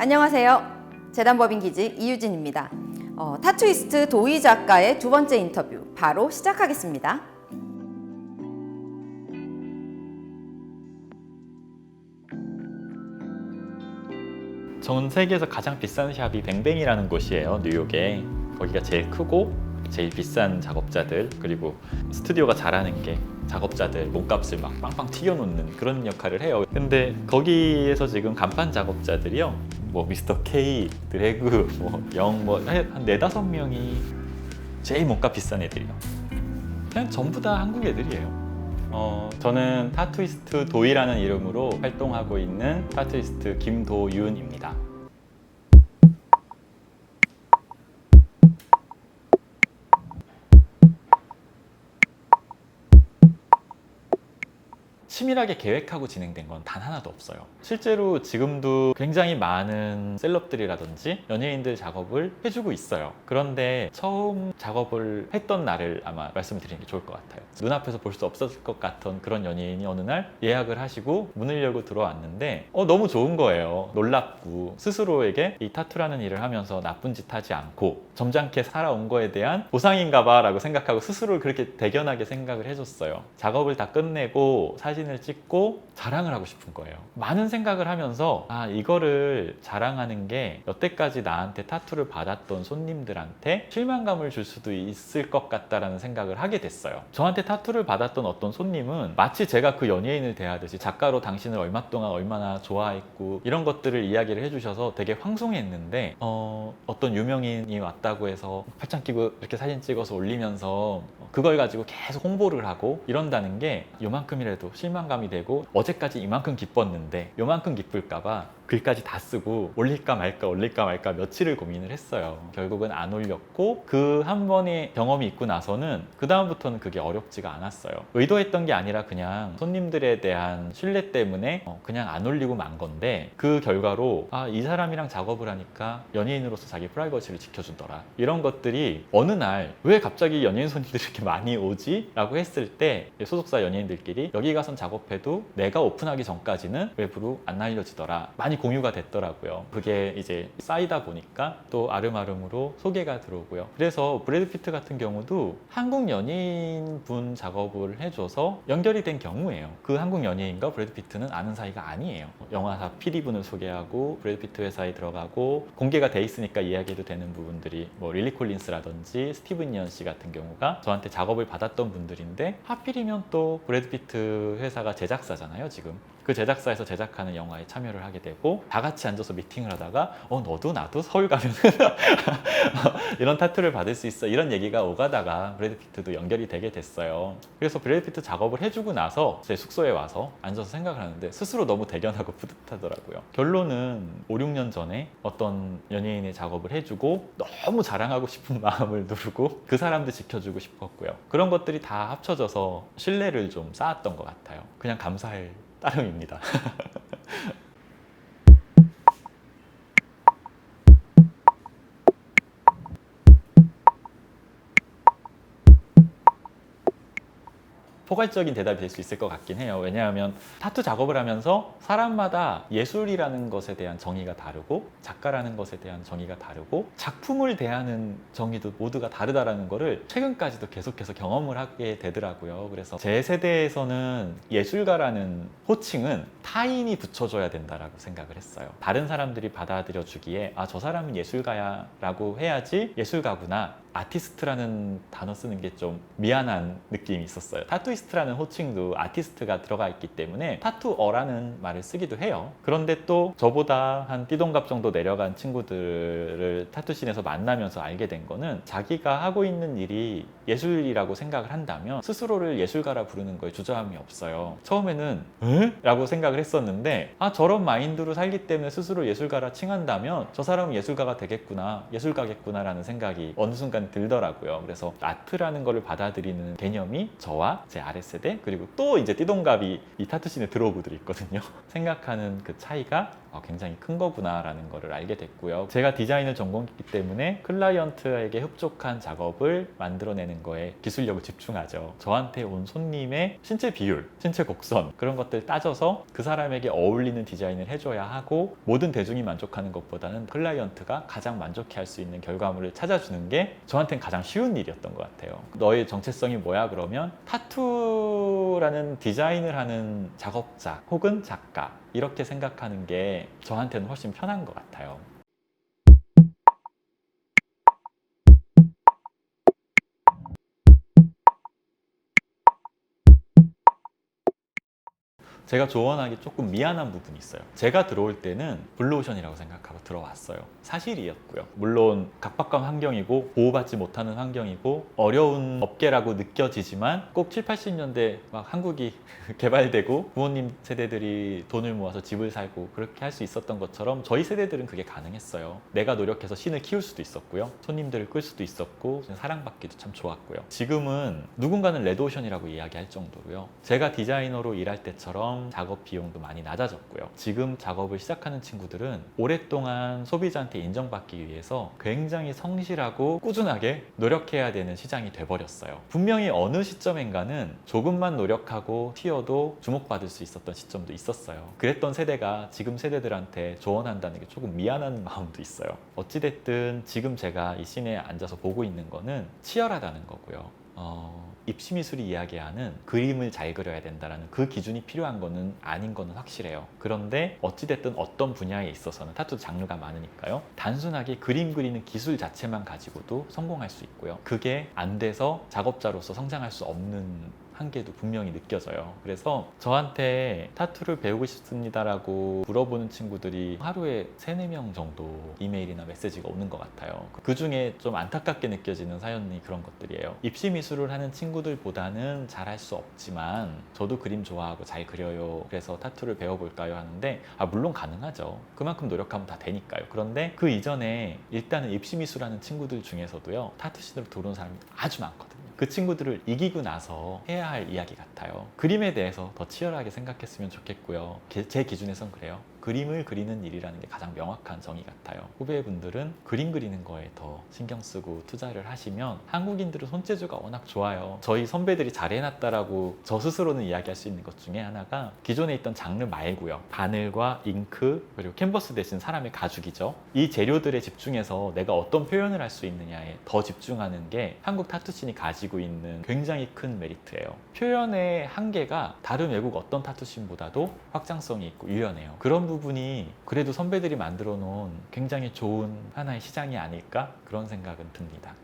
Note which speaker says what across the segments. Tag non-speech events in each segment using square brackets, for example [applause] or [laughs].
Speaker 1: 안녕하세요. 재단법인 기직 이유진입니다. 어, 타투이스트 도희 작가의 두 번째 인터뷰 바로 시작하겠습니다.
Speaker 2: 전 세계에서 가장 비싼 샵이 뱅뱅이라는 곳이에요 뉴욕에 거기가 제일 크고 제일 비싼 작업자들 그리고 스튜디오가 잘하는 게 작업자들 몸값을 막 빵빵 튀겨놓는 그런 역할을 해요. 근데 거기에서 지금 간판 작업자들이요 뭐 미스터 K, 드래그, 뭐 영 뭐한 네다섯 명이 제일 몸값 비싼 애들이요. 그냥 전부 다 한국 애들이에요. 어, 저는 타투이스트 도이라는 이름으로 활동하고 있는 타투이스트 김도윤입니다. 치밀하게 계획하고 진행된 건 단 하나도 없어요. 실제로 지금도 굉장히 많은 셀럽들이라든지 연예인들 작업을 해주고 있어요. 그런데 처음 작업을 했던 날을 아마 말씀드리는 게 좋을 것 같아요. 눈앞에서 볼 수 없었을 것 같은 그런 연예인이 어느 날 예약을 하시고 문을 열고 들어왔는데 어, 너무 좋은 거예요. 놀랍고 스스로에게 이 타투라는 일을 하면서 나쁜 짓 하지 않고 점잖게 살아온 거에 대한 보상인가 봐 라고 생각하고 스스로를 그렇게 대견하게 생각을 해줬어요. 작업을 다 끝내고 사진 을 찍고 자랑을 하고 싶은 거예요. 많은 생각을 하면서 아 이거를 자랑하는 게 여태까지 나한테 타투를 받았던 손님들한테 실망감을 줄 수도 있을 것 같다라는 생각을 하게 됐어요. 저한테 타투를 받았던 어떤 손님은 마치 제가 그 연예인을 대하듯이 작가로 당신을 얼마 동안 얼마나 좋아했고 이런 것들을 이야기를 해주셔서 되게 황송했는데 어, 어떤 유명인이 왔다고 해서 팔짱 끼고 이렇게 사진 찍어서 올리면서 그걸 가지고 계속 홍보를 하고 이런다는 게 요만큼이라도 실망 감이 되고 어제까지 이만큼 기뻤는데 요만큼 기쁠까봐 글까지 다 쓰고 올릴까 말까 올릴까 말까 며칠을 고민을 했어요. 결국은 안 올렸고 그 한 번의 경험이 있고 나서는 그 다음부터는 그게 어렵지가 않았어요. 의도했던 게 아니라 그냥 손님들에 대한 신뢰 때문에 어, 그냥 안 올리고 만 건데 그 결과로 아 이 사람이랑 작업을 하니까 연예인으로서 자기 프라이버시를 지켜주더라. 이런 것들이 어느 날 왜 갑자기 연예인 손님들이 이렇게 많이 오지? 라고 했을 때 소속사 연예인들끼리 여기 가선 작업해도 내가 오픈하기 전까지는 외부로 안 알려지더라. 많이 공유가 됐더라고요. 그게 이제 쌓이다 보니까 또 아름아름으로 소개가 들어오고요. 그래서 브래드 피트 같은 경우도 한국 연예인 분 작업을 해줘서 연결이 된 경우예요. 그 한국 연예인과 브래드 피트는 아는 사이가 아니에요. 영화사 PD분을 소개하고 브래드 피트 회사에 들어가고 공개가 돼 있으니까 이야기해도 되는 부분들이 뭐 릴리 콜린스라든지 스티븐 이언 씨 같은 경우가 저한테 작업을 받았던 분들인데 하필이면 또 브래드 피트 회사가 제작사잖아요 지금 그 제작사에서 제작하는 영화에 참여를 하게 되고 다 같이 앉아서 미팅을 하다가 어 너도 나도 서울 가면 [laughs] 이런 타투를 받을 수 있어. 이런 얘기가 오가다가 브래드 피트도 연결이 되게 됐어요. 그래서 브래드 피트 작업을 해주고 나서 제 숙소에 와서 앉아서 생각을 하는데 스스로 너무 대견하고 뿌듯하더라고요. 결론은 5, 6년 전에 어떤 연예인의 작업을 해주고 너무 자랑하고 싶은 [laughs] 마음을 누르고 그 사람도 지켜주고 싶었고요. 그런 것들이 다 합쳐져서 신뢰를 좀 쌓았던 것 같아요. 그냥 감사할 따름입니다 [laughs] 포괄적인 대답이 될 수 있을 것 같긴 해요. 왜냐하면 타투 작업을 하면서 사람마다 예술이라는 것에 대한 정의가 다르고 작가라는 것에 대한 정의가 다르고 작품을 대하는 정의도 모두가 다르다라는 거를 최근까지도 계속해서 경험을 하게 되더라고요. 그래서 제 세대에서는 예술가라는 호칭은 타인이 붙여줘야 된다라고 생각을 했어요. 다른 사람들이 받아들여 주기에 아 저 사람은 예술가야라고 해야지 예술가구나. 아티스트라는 단어 쓰는 게 좀 미안한 느낌이 있었어요. 타투이스트 라는 호칭도 아티스트가 들어가 있기 때문에 타투어라는 말을 쓰기도 해요. 그런데 또 저보다 한 띠동갑 정도 내려간 친구들을 타투씬에서 만나면서 알게 된 거는 자기가 하고 있는 일이 예술이라고 생각을 한다면 스스로를 예술가라 부르는 거에 주저함이 없어요. 처음에는 에? 라고 생각을 했었는데 아 저런 마인드로 살기 때문에 스스로 예술가라 칭한다면 저 사람은 예술가가 되겠구나 예술가겠구나라는 생각이 어느 순간 들더라고요. 그래서 아트라는 거를 받아들이는 개념이 저와 제 아랫세대 그리고 또 이제 띠동갑이 이 타투씬에 들어온 분들이 있거든요. [laughs] 생각하는 그 차이가 어, 굉장히 큰 거구나라는 거를 알게 됐고요. 제가 디자인을 전공했기 때문에 클라이언트에게 흡족한 작업을 만들어내는 거에 기술력을 집중하죠. 저한테 온 손님의 신체 비율, 신체 곡선 그런 것들 따져서 그 사람에게 어울리는 디자인을 해줘야 하고 모든 대중이 만족하는 것보다는 클라이언트가 가장 만족해할 수 있는 결과물을 찾아주는 게 저한테는 가장 쉬운 일이었던 것 같아요. 너의 정체성이 뭐야 그러면 타투라는 디자인을 하는 작업자 혹은 작가 이렇게 생각하는 게 저한테는 훨씬 편한 것 같아요. 제가 조언하기 조금 미안한 부분이 있어요. 제가 들어올 때는 블루오션이라고 생각하고 들어왔어요. 사실이었고요. 물론 각박한 환경이고 보호받지 못하는 환경이고 어려운 업계라고 느껴지지만 꼭 7, 80년대 막 한국이 [laughs] 개발되고 부모님 세대들이 돈을 모아서 집을 살고 그렇게 할 수 있었던 것처럼 저희 세대들은 그게 가능했어요. 내가 노력해서 신을 키울 수도 있었고요. 손님들을 끌 수도 있었고 사랑받기도 참 좋았고요. 지금은 누군가는 레드오션이라고 이야기할 정도로요. 제가 디자이너로 일할 때처럼 작업 비용도 많이 낮아졌고요. 지금 작업을 시작하는 친구들은 오랫동안 소비자한테 인정받기 위해서 굉장히 성실하고 꾸준하게 노력해야 되는 시장이 돼버렸어요. 분명히 어느 시점인가는 조금만 노력하고 튀어도 주목받을 수 있었던 시점도 있었어요. 그랬던 세대가 지금 세대들한테 조언한다는 게 조금 미안한 [laughs] 마음도 있어요. 어찌됐든 지금 제가 이 씬에 앉아서 보고 있는 거는 치열하다는 거고요. 어, 입시미술이 이야기하는 그림을 잘 그려야 된다는 그 기준이 필요한 거는 아닌 거는 확실해요. 그런데 어찌됐든 어떤 분야에 있어서는 타투 장르가 많으니까요. 단순하게 그림 그리는 기술 자체만 가지고도 성공할 수 있고요. 그게 안 돼서 작업자로서 성장할 수 없는 한계도 분명히 느껴져요. 그래서 저한테 타투를 배우고 싶습니다라고 물어보는 친구들이 하루에 3, 4명 정도 이메일이나 메시지가 오는 것 같아요. 그 중에 좀 안타깝게 느껴지는 사연이 그런 것들이에요. 입시 미술을 하는 친구들보다는 잘할 수 없지만 저도 그림 좋아하고 잘 그려요. 그래서 타투를 배워볼까요? 하는데 아, 물론 가능하죠. 그만큼 노력하면 다 되니까요. 그런데 그 이전에 일단은 입시 미술하는 친구들 중에서도요. 타투신으로 들어온 사람이 아주 많거든요. 그 친구들을 이기고 나서 해야 할 이야기 같아요. 그림에 대해서 더 치열하게 생각했으면 좋겠고요. 게- 제 기준에선 그래요. 그림을 그리는 일이라는 게 가장 명확한 정의 같아요. 후배분들은 그림 그리는 거에 더 신경 쓰고 투자를 하시면 한국인들은 손재주가 워낙 좋아요. 저희 선배들이 잘 해놨다라고 저 스스로는 이야기할 수 있는 것 중에 하나가 기존에 있던 장르 말고요. 바늘과 잉크 그리고 캔버스 대신 사람의 가죽이죠. 이 재료들에 집중해서 내가 어떤 표현을 할 수 있느냐에 더 집중하는 게 한국 타투신이 가지고 있는 굉장히 큰 메리트예요. 표현의 한계가 다른 외국 어떤 타투신보다도 확장성이 있고 유연해요. 그런 부분이 그래도 선배들이 만들어 놓은 굉장히 좋은 하나의 시장이 아닐까 그런 생각은 듭니다.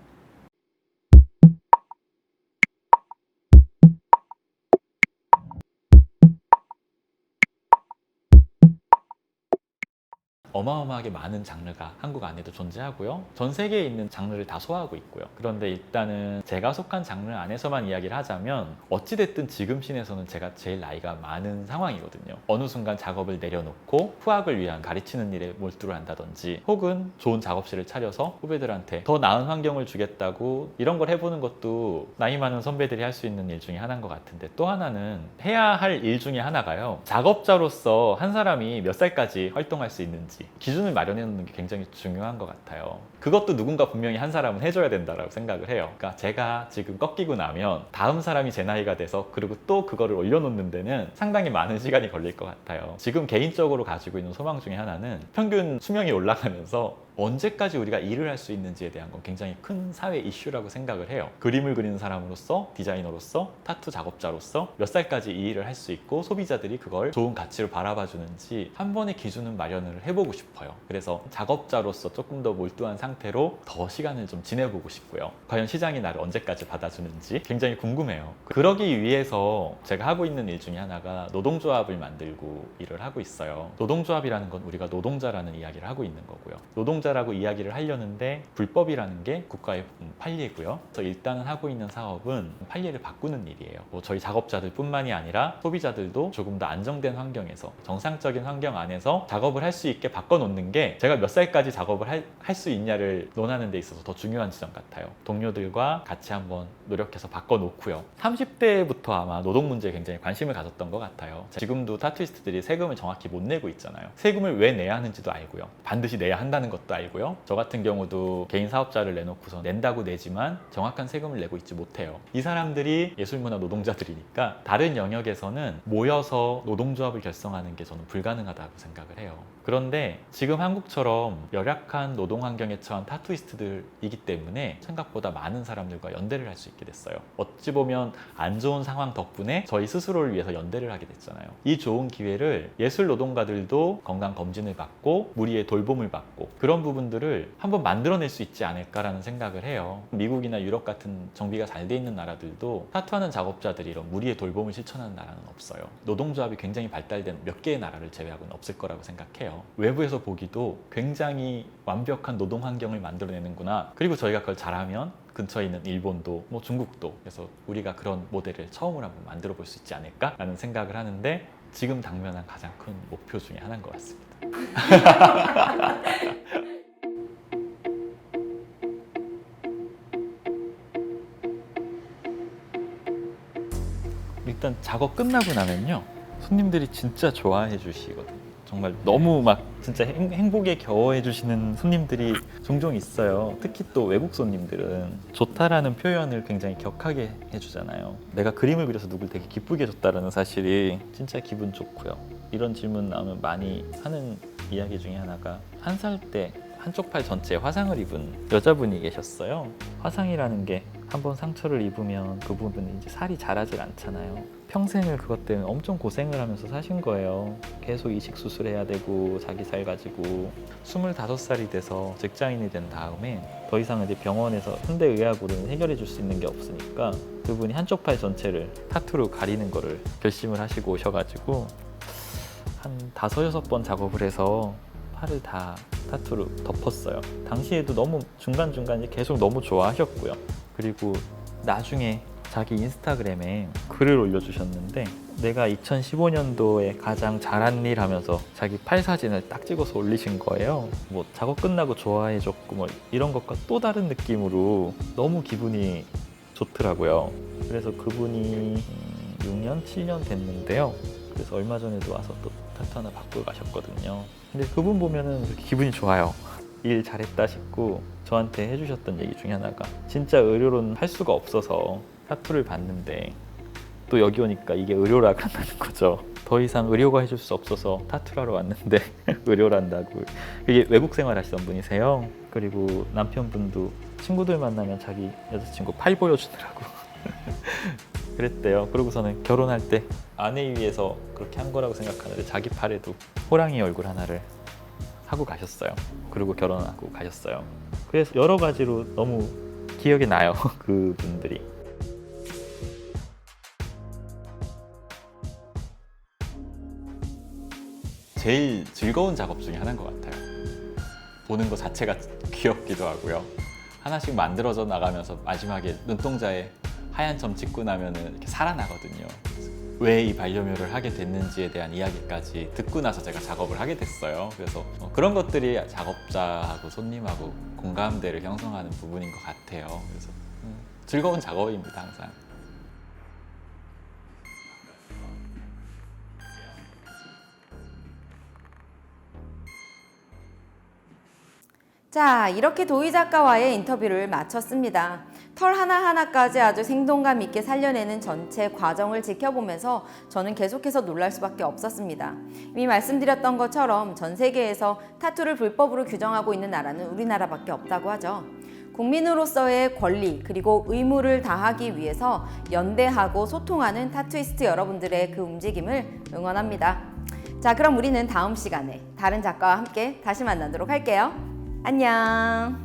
Speaker 2: 어마어마하게 많은 장르가 한국 안에도 존재하고요. 전 세계에 있는 장르를 다 소화하고 있고요. 그런데 일단은 제가 속한 장르 안에서만 이야기를 하자면 어찌됐든 지금 씬에서는 제가 제일 나이가 많은 상황이거든요. 어느 순간 작업을 내려놓고 후학을 위한 가르치는 일에 몰두를 한다든지 혹은 좋은 작업실을 차려서 후배들한테 더 나은 환경을 주겠다고 이런 걸 해보는 것도 나이 많은 선배들이 할 수 있는 일 중에 하나인 것 같은데 또 하나는 해야 할 일 중에 하나가요. 작업자로서 한 사람이 몇 살까지 활동할 수 있는지 기준을 마련해 놓는 게 굉장히 중요한 것 같아요. 그것도 누군가 분명히 한 사람은 해줘야 된다라고 생각을 해요. 그러니까 제가 지금 꺾이고 나면 다음 사람이 제 나이가 돼서 그리고 또 그거를 올려놓는 데는 상당히 많은 시간이 걸릴 것 같아요. 지금 개인적으로 가지고 있는 소망 중에 하나는 평균 수명이 올라가면서 언제까지 우리가 일을 할 수 있는지에 대한 건 굉장히 큰 사회 이슈라고 생각을 해요. 그림을 그리는 사람으로서, 디자이너로서, 타투 작업자로서 몇 살까지 이 일을 할 수 있고 소비자들이 그걸 좋은 가치로 바라봐 주는지 한 번의 기준은 마련을 해보고 싶어요. 그래서 작업자로서 조금 더 몰두한 상태로 더 시간을 좀 지내보고 싶고요. 과연 시장이 나를 언제까지 받아주는지 굉장히 궁금해요. 그러기 위해서 제가 하고 있는 일 중에 하나가 노동조합을 만들고 일을 하고 있어요. 노동조합이라는 건 우리가 노동자라는 이야기를 하고 있는 거고요. 노동 자라고 이야기를 하려는데 불법이라는 게 국가의 판례고요. 그래서 일단은 하고 있는 사업은 판례를 바꾸는 일이에요. 뭐 저희 작업자들뿐만이 아니라 소비자들도 조금 더 안정된 환경에서 정상적인 환경 안에서 작업을 할 수 있게 바꿔놓는 게 제가 몇 살까지 작업을 할 수 있냐를 논하는 데 있어서 더 중요한 지점 같아요. 동료들과 같이 한번 노력해서 바꿔놓고요. 30대부터 아마 노동 문제에 굉장히 관심을 가졌던 것 같아요. 지금도 타투이스트들이 세금을 정확히 못 내고 있잖아요. 세금을 왜 내야 하는지도 알고요. 반드시 내야 한다는 것도 것도 알고요. 저 같은 경우도 개인 사업자를 내놓고서 낸다고 내지만 정확한 세금을 내고 있지 못해요. 이 사람들이 예술문화 노동자들이니까 다른 영역에서는 모여서 노동조합을 결성하는 게 저는 불가능하다고 생각을 해요. 그런데 지금 한국처럼 열악한 노동 환경에 처한 타투이스트들이기 때문에 생각보다 많은 사람들과 연대를 할 수 있게 됐어요. 어찌 보면 안 좋은 상황 덕분에 저희 스스로를 위해서 연대를 하게 됐잖아요. 이 좋은 기회를 예술 노동가들도 건강 검진을 받고 무리의 돌봄을 받고 그런 부분들을 한번 만들어낼 수 있지 않을까라는 생각을 해요. 미국이나 유럽 같은 정비가 잘 돼 있는 나라들도 타투하는 작업자들이 이런 무리의 돌봄을 실천하는 나라는 없어요. 노동조합이 굉장히 발달된 몇 개의 나라를 제외하고는 없을 거라고 생각해요. 외부에서 보기도 굉장히 완벽한 노동 환경을 만들어내는구나. 그리고 저희가 그걸 잘하면 근처에 있는 일본도 뭐 중국도 그래서 우리가 그런 모델을 처음으로 한번 만들어 볼 수 있지 않을까라는 생각을 하는데 지금 당면한 가장 큰 목표 중에 하나인 것 같습니다. [laughs] 일단 작업 끝나고 나면요 손님들이 진짜 좋아해 주시거든요. 정말 너무 막 진짜 행, 행복에 겨워해 주시는 손님들이 종종 있어요. 특히 또 외국 손님들은 좋다라는 표현을 굉장히 격하게 해주잖아요. 내가 그림을 그려서 누굴 되게 기쁘게 해줬다라는 사실이 진짜 기분 좋고요. 이런 질문 나오면 많이 하는 이야기 중에 하나가 한 살 때 한쪽 팔 전체에 화상을 입은 여자분이 계셨어요. 화상이라는 게 한번 상처를 입으면 그 부분은 이제 살이 자라질 않잖아요. 평생을 그것 때문에 엄청 고생을 하면서 사신 거예요. 계속 이식 수술해야 되고 자기 살 가지고 25살이 돼서 직장인이 된 다음에 더 이상 이제 병원에서 현대 의학으로는 해결해 줄 수 있는 게 없으니까 그분이 한쪽 팔 전체를 타투로 가리는 거를 결심을 하시고 오셔가지고 한 다섯 여섯 번 작업을 해서 팔을 다 타투로 덮었어요. 당시에도 너무 중간중간 계속 너무 좋아하셨고요. 그리고 나중에 자기 인스타그램에 글을 올려주셨는데 내가 2015년도에 가장 잘한 일 하면서 자기 팔 사진을 딱 찍어서 올리신 거예요. 뭐 작업 끝나고 좋아해줬고 뭐 이런 것과 또 다른 느낌으로 너무 기분이 좋더라고요. 그래서 그분이 음, 6년, 7년 됐는데요. 그래서 얼마 전에도 와서 또 타투 하나 받고 가셨거든요. 근데 그분 보면은 기분이 좋아요. 일 잘했다 싶고 저한테 해주셨던 얘기 중에 하나가 진짜 의료로는 할 수가 없어서 타투를 받는데 또 여기 오니까 이게 의료라고 한다는 거죠. 더 이상 의료가 해줄 수 없어서 타투하러 왔는데 [laughs] 의료란다고. 이게 외국 생활 하시던 분이세요. 그리고 남편분도 친구들 만나면 자기 여자친구 팔 보여주느라고 [laughs] 그랬대요. 그러고서는 결혼할 때 아내 위해서 그렇게 한 거라고 생각하는데 자기 팔에도 호랑이 얼굴 하나를 하고 가셨어요. 그리고 결혼하고 가셨어요. 그래서 여러 가지로 너무 기억이 나요. [laughs] 그분들이. 제일 즐거운 작업 중에 하나인 것 같아요. 보는 것 자체가 귀엽기도 하고요. 하나씩 만들어져 나가면서 마지막에 눈동자에 하얀 점 찍고 나면은 이렇게 살아나거든요. 왜 이 반려묘를 하게 됐는지에 대한 이야기까지 듣고 나서 제가 작업을 하게 됐어요. 그래서 어, 그런 것들이 작업자하고 손님하고 공감대를 형성하는 부분인 것 같아요. 그래서 음, 즐거운 작업입니다, 항상.
Speaker 1: 자, 이렇게 도희 작가와의 인터뷰를 마쳤습니다. 털 하나하나까지 아주 생동감 있게 살려내는 전체 과정을 지켜보면서 저는 계속해서 놀랄 수밖에 없었습니다. 이미 말씀드렸던 것처럼 전 세계에서 타투를 불법으로 규정하고 있는 나라는 우리나라밖에 없다고 하죠. 국민으로서의 권리 그리고 의무를 다하기 위해서 연대하고 소통하는 타투이스트 여러분들의 그 움직임을 응원합니다. 자, 그럼 우리는 다음 시간에 다른 작가와 함께 다시 만나도록 할게요. 안녕.